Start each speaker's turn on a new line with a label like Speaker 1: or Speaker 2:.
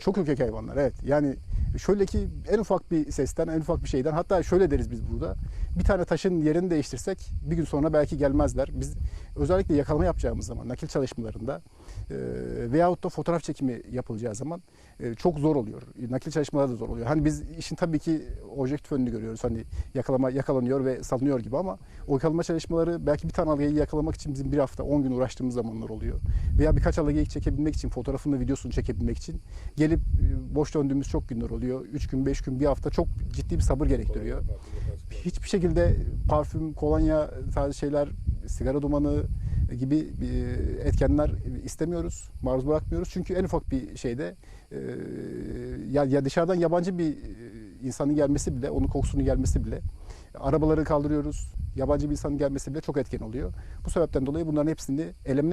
Speaker 1: Çok ürkek hayvanlar evet. Yani şöyle ki en ufak bir sesten, en ufak bir şeyden hatta şöyle deriz biz burada. Bir tane taşın yerini değiştirsek bir gün sonra belki gelmezler. Biz özellikle yakalama yapacağımız zaman nakil çalışmalarında e, veyahut da fotoğraf çekimi yapılacağı zaman e, çok zor oluyor. Nakil çalışmaları da zor oluyor. Hani biz işin tabii ki objektif önünü görüyoruz. Hani yakalama yakalanıyor ve salınıyor gibi ama o yakalama çalışmaları belki bir tane algıyı yakalamak için bizim bir hafta 10 gün uğraştığımız zamanlar oluyor. Veya birkaç algıyı çekebilmek için, fotoğrafını, videosunu çekebilmek için gelip e, boş döndüğümüz çok günler oluyor. 3 gün, 5 gün, bir hafta çok ciddi bir sabır gerektiriyor. Hiçbir şekilde parfüm, kolonya tarzı şeyler, sigara dumanı gibi e, etkenler istemiyoruz, maruz bırakmıyoruz. Çünkü en ufak bir şeyde e, ya, dışarıdan yabancı bir insanın gelmesi bile, onun kokusunu gelmesi bile, arabaları kaldırıyoruz, yabancı bir insanın gelmesi bile çok etken oluyor. Bu sebepten dolayı bunların hepsini eleme